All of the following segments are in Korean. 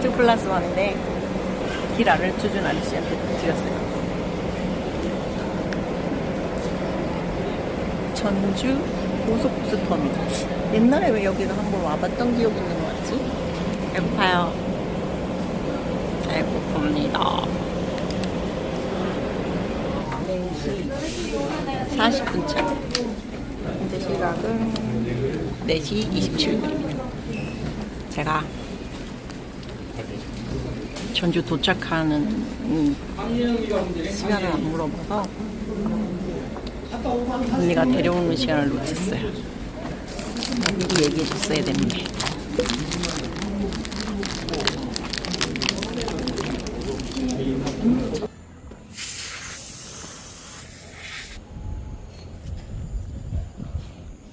2 플러스 1인데 길 알려줘준 아저씨한테 드렸어요. 전주 고속버스 터미널. 옛날에 왜 여기를 한번 와봤던 기억이 있는 것 같지? 배고파요. 배고픕니다. 4시 40분 차. 현재 시각은 4시 27분입니다. 제가 전주 도착하는 음, 시간을 안 물어봐서 언니가 데려오는 시간을 놓쳤어요. 미리 얘기해 줬어야 됐는데.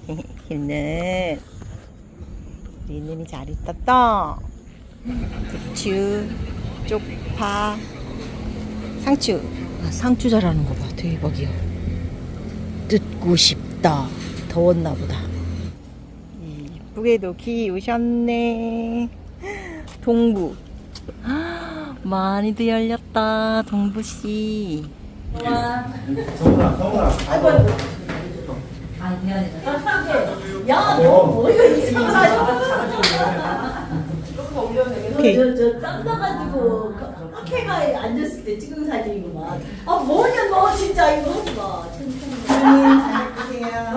얘는 얘는 잘 있었다. 부 추, 쪽파, 상추. 아, 상추 잘하는 거 봐. 대박이야. 뜯고 싶다. 더웠나 보다. 이쁘게도 키우셨네. 동부. 많이도 열렸다. 동부씨. 오케이. 저저 땀나가지고 학회가 앉았을 때 찍은 사진이구만. 아 뭐냐 너 진짜 이거 하지 마.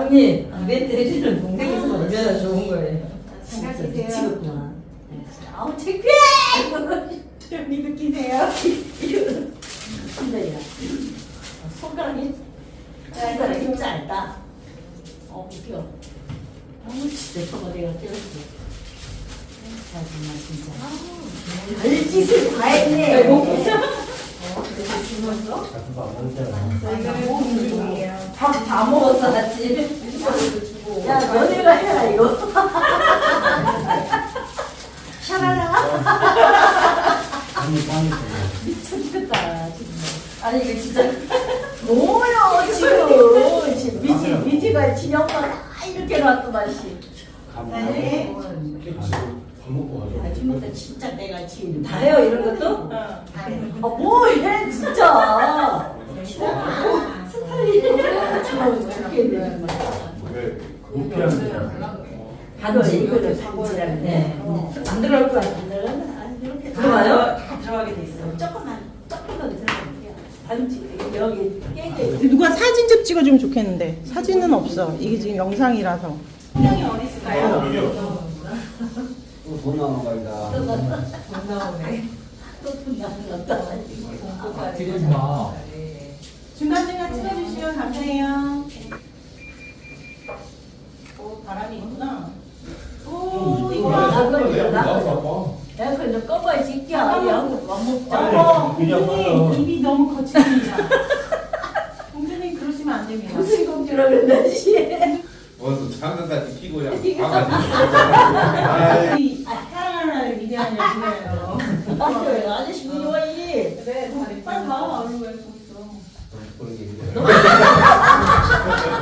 언니 이벤트 해주는 동생이 있어서 얼마나 좋은 거예요. 진짜 생각해주세요. 미치겠구나. 아우 창피해. 좀 느끼세요. 힘들이야. 손가락이 손가락이 힘 짧다. 어 웃겨. 아우 진짜 저거 내가 찍었어. 정말 진짜. 별짓을 다 했네. 밥다 먹었어 아침. 야 너네가 해라 이거. 샤라라. 미쳤겠다 정말. 아니 이거 진짜 뭐야 지금 지금 미지 미지가 진영가 다 이렇게 놨더만 씨. 네. 밥 먹고 가자. 아침부터 진짜 내가 지금 다 해요 이런 것도? 아뭐해 진짜. 스타일이 좋아 죽겠네 정말. 왜? 못 피하는 거야. 다들 이거를 이거를 바꾸지라는 네. 거. 안 들어갈 거야. 아, 이렇게 들어와요? 다 들어가게 돼 있어. 조금만 조금만 들어갈게요. 반지 여기 깨져. 누가 사진 좀 찍어주면 좋겠는데 사진은 없어. 이게 지금 영상이라서. 분량이 어디 있을까요? 돈 나오는 거다. 또돈 나는 것다. 드리지 마. 중간중간 찍어주시면 감사해요. 오 바람이 있구나. 오 이거 이거 나도 이거 나도. 나도 야, 그저 꺼봐 이 새끼야. 야구 밥 먹자. 그냥 빨라. 입이 너무 거칠습니다. 공주님 그러시면 안 됩니다. 무슨 공주라 그랬나 씨. 어서 장난까지 끼고 그냥. 가가지고 아이 우리 사랑하는 나를 위대한 여주예요. 아유, 아저씨 미워이. 그래 다리 빨리 가. 얼른 왜 거기 있어. 그런 게 있네.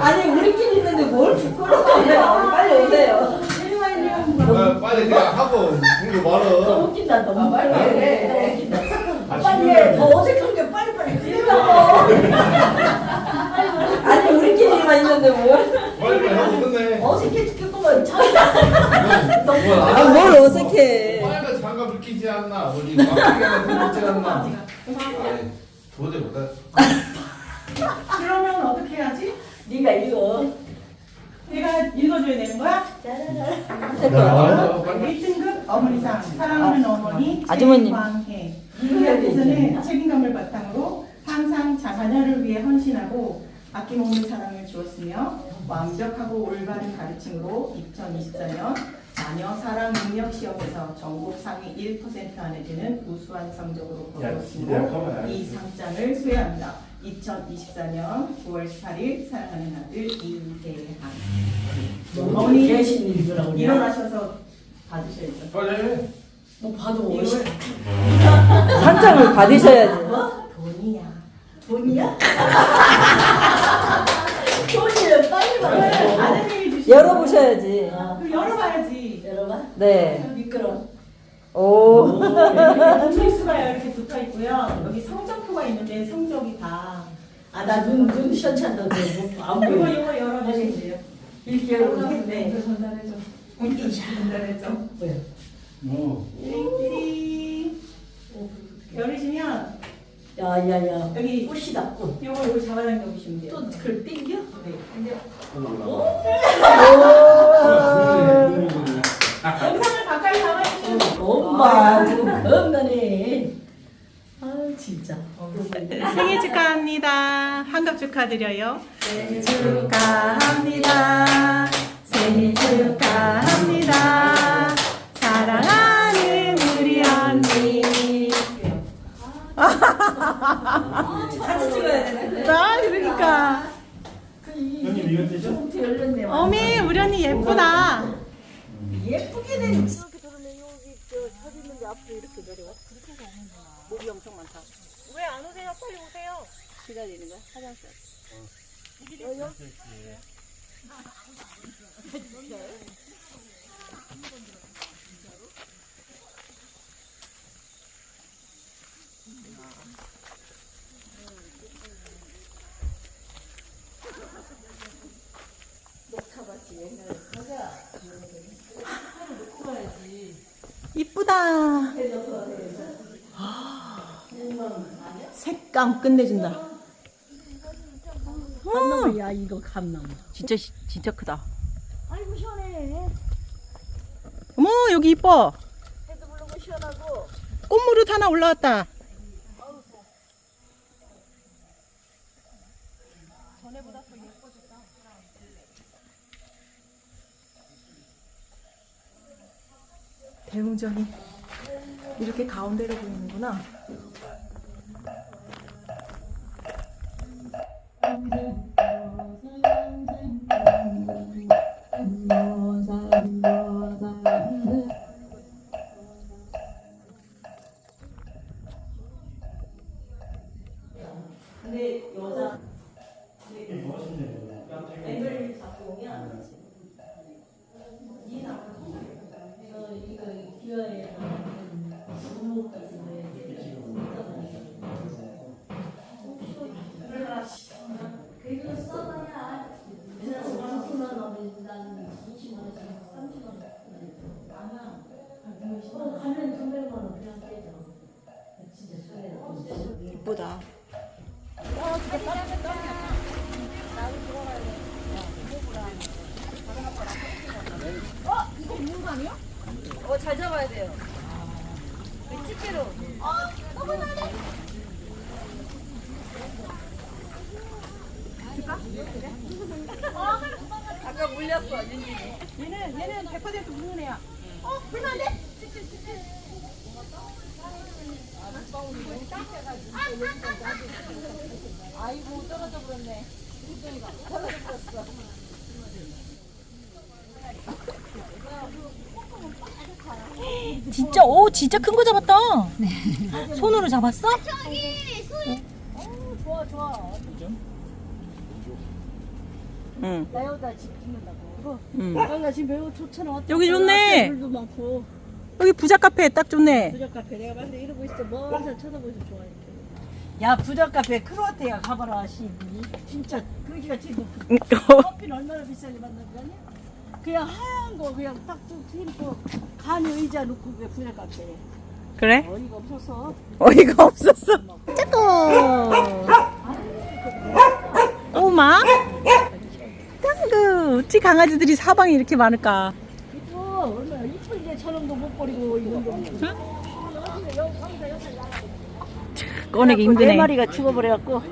아니 우리끼리 있는데 뭘 부끄러워해요. 빨리 오세요. 일리 와 일리 와. 아, 빨리 그냥 하고 공부 더 말어 웃긴다 너무 빨리 해. 더 웃긴다. 아, 빨리 해. 더 어색한 게 빨리 빨리 끝내라고. 아니 우리끼리만 있는데 뭘 빨리 하고 끝내 어색해 죽겠구만. 참. 아, 뭘 어색해. 빨간 장갑을 끼지 않나 어디 막히게 들어오지 않나 아이, 도저히 못해 그러면 어떻게 해야지? 네가 이거. 읽어줘야 되는 거야? 아, 빨리 1등급 어머니상 사랑하는 어머니 아주머님. 최광혜 이거야 이에서는 책임감을 바탕으로 항상 자녀를 위해 헌신하고 아낌없는 사랑을 주었으며 완벽하고 올바른 가르침으로 2024년 자녀 사랑 능력 시험에서 전국 상위 1% 안에 드는 우수한 성적으로 야, 거두었으므로 이 돼. 상장을 수여합니다. 2024년 9월 18일 사랑하는 아들 이세한 어머니 계신 일이더라고. 일어나셔서 받으셔야죠. 빨리 해뭐 봐도 이걸 상장을 받으셔야지. 뭐? 돈이야. 돈이야? 돈이야 빨리 받아. 아드님이 주신 열어보셔야지. 그 열어봐야지. 열어봐. 네. 미끄러. 오. 단백수가 이렇게 붙어 있고요. 여기 성적표가 있는데 성적이 다. 아, 나 눈, 눈 시원찮다. 안 이거 보여. 이거 열어보시면. 이렇게 열고 네. 전달해줘. 전달해줘. 어. 띠리띠리. 열으시면 야, 야, 야. 여기 꽃이다, 꽃. 요거 요거 잡아당겨 보시면 돼요. 또 그걸 땡겨? 네. 어. 영상을 가까이 담아주시면 엄마, 지금 겁나네. 아, 진짜. 생일 축하합니다. 환갑 축하드려요. 생일 축하합니다. 생일 축하합니다. 사랑하는 우리 언니. 같이 찍어야 되네. 아, 그러니까. 형님 이거 드셔? 열렸네. 어미, 우리 언니 예쁘다. 예쁘게 된. 이렇게 들으면 여기 저서 게 앞으로 이렇게 내려와. 목이 엄청 많다. 왜 안 오세요? 빨리 오세요. 기다리는 거야? 화장실. 이쁘다. 색감 끝내준다. 감나무야 이거 감나무. 진짜 시- 진짜 크다. 아이고 시원해. 어머 여기 이뻐. 해도 물르고 시원하고. 꽃무릇 하나 올라왔다. 대웅전이 이렇게 가운데로 보이는구나. 근 집게로. 아까 물렸어, 윤진이. 얘는 얘는 100% 묵는 애야. 아이고, 떨어져 버렸네. 떨어져 버렸어. 진짜 오 진짜 큰 거 잡았다. 손으로 잡았어? 좋아, 좋아. 응. 나 여기다 집 짓는다고. 응. 여기가 지금 매우 좋잖아. 여기 좋네. 물도 많고. 여기 부자 카페 딱 좋네. 부적 카페 내가 때 이러고 있을 때 멀리서 쳐다보지 좋아 이렇게. 야 부적 카페 크로아티아 가봐라 씨 진짜 그러기가 지금 커피는 얼마나 비싸게 받는 거냐? 그냥 하얀 거 그냥 딱쭉 트이고 간 의자 놓고 그게 부적 카페 그래? 어이가 없어서 어이가 없었어. 짜고. 꼬마. 짱구. 어찌 강아지들이 사방에 이렇게 많을까? 이뻐 얼마나 이쁜데 저놈도 못 버리고 있는 거 꺼내기 네 힘드네. 마리가 죽어버려갖고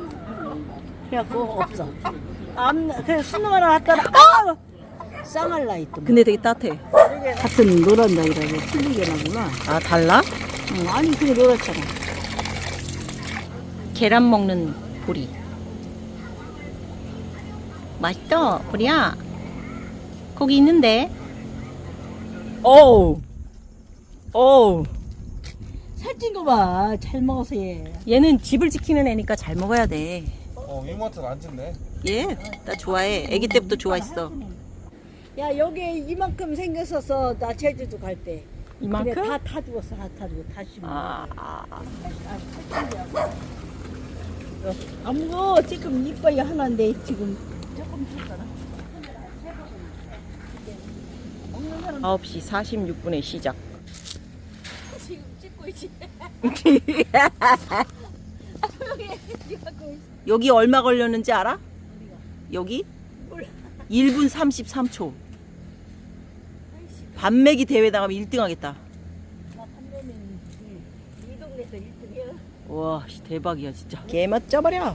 그래갖고 없어 암, 그 수능 하나 갖다가 아! 쌍알라 있던 근데 되게 따뜻해. 같은 노란 나이라고 틀리게 나구나 아 달라? 응, 아니 그게 노랗잖아 계란 먹는 보리. 맛있다, 보리야. 거기 있는데. 어우. 어우. 살찐 거 봐 잘 먹어서 얘 얘는 집을 지키는 애니까 잘 먹어야 돼. 어 이모한테 안 짓네. 얘, 나 좋아해. 아기 때부터 좋아했어. 야 여기 이만큼 생겼었어 나 제주도 갈때 그래 다다 죽었어 다, 다 죽어 다 심어 아, 아, 아무거 지금 이빨이 하나인데 지금 조금 줬잖아 9시 46분에 시작. 지금 찍고 있지 여기 얼마 걸렸는지 알아? 여기? 몰라. 1분 33초. 반매기 대회 나가면 1등 하겠다. 나 판매는 이, 이 동네에서 1등이야 와, 씨, 대박이야, 진짜. 개맛 쪄버려.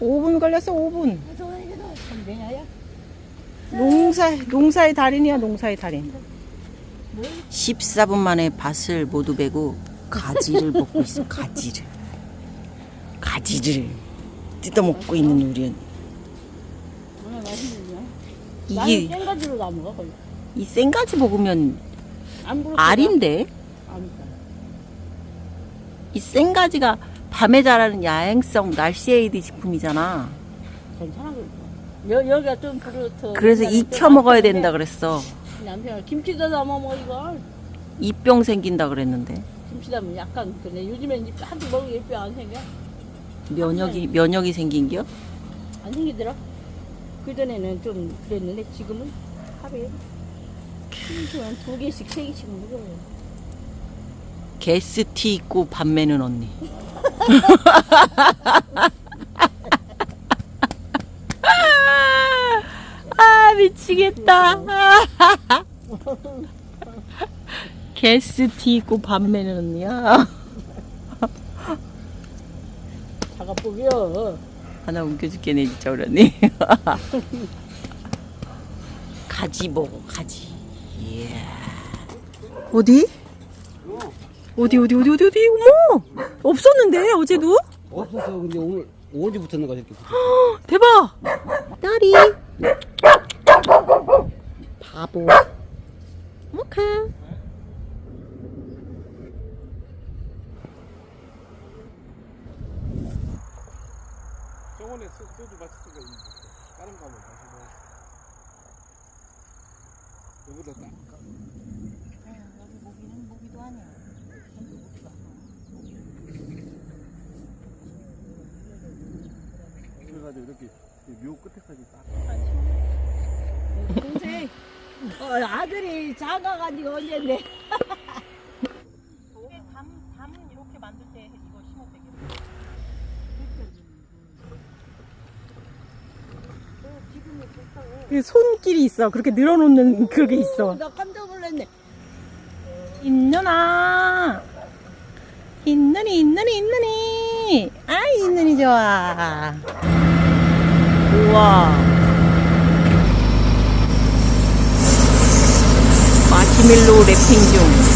5분 걸렸어, 5분. 선배야야 농사, 농사의 달인이야, 농사의 달인. 14분 만에 밭을 모두 베고 가지를 먹고 있어, 가지를. 가지를 뜯어먹고 있는 우리 이게, 나는 땡가지로 다 먹어 거의 이 생가지 먹으면 안 부럽다 알인데? 이 생가지가 밤에 자라는 야행성 날씨 에이드 식품이잖아. 괜찮아 여, 여기가 좀 그렇더 그래서 익혀 먹어야 된다 그랬어. 남편아 김치도 담아 먹어 이거 입병 생긴다 그랬는데. 김치 담으면 약간 그래 요즘엔 한두 먹으면 일병 안 생겨 면역이 면역이 생긴겨? 안 생기더라 그전에는 좀 그랬는데 지금은 하루에 한두 개씩 세 개씩 먹어요 게스티 있고 밤매는 언니. 아 미치겠다. 게스티 있고 밤매는 언니야. 뽑여 하나 웃겨 죽겠네 진짜 언니. 가지 먹어 가지. 예. 어디? 어디 어디 어디 어디 어디? 어머 없었는데 어제도? 없었어. 근데 오늘 어제부터는 이렇게 붙어. 대박! 딸이 바보 모카 저번에 소- 소주 마실 때가 있는데 다른 거 한번 마시고 여기다 딱 그래가지고 이렇게 묘 끝에까지 딱. 동생 어, 아들이 작아가지고 언젠데. 저게 담, 이렇게 만들 때 이거 심어도 되겠네. 그 손길이 있어. 그렇게 늘어놓는 그게 있어. 나 깜짝 놀랐네. 있누나. 있누니 있누니 있누니. 아 있누니 좋아 우와. 마시멜로 랩핑 중